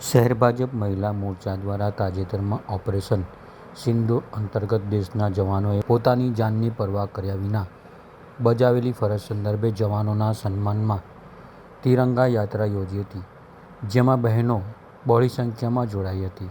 શહેર ભાજપ મહિલા મોરચા દ્વારા તાજેતરમાં ઓપરેશન. સિંદૂર અંતર્ગત દેશના જવાનોએ પોતાની જાનની પરવા કર્યા વિના બજાવેલી ફરજ સંદર્ભે જવાનોના સન્માનમાં તિરંગા યાત્રા યોજી હતી, જેમાં બહેનો બહોળી સંખ્યામાં જોડાઈ હતી.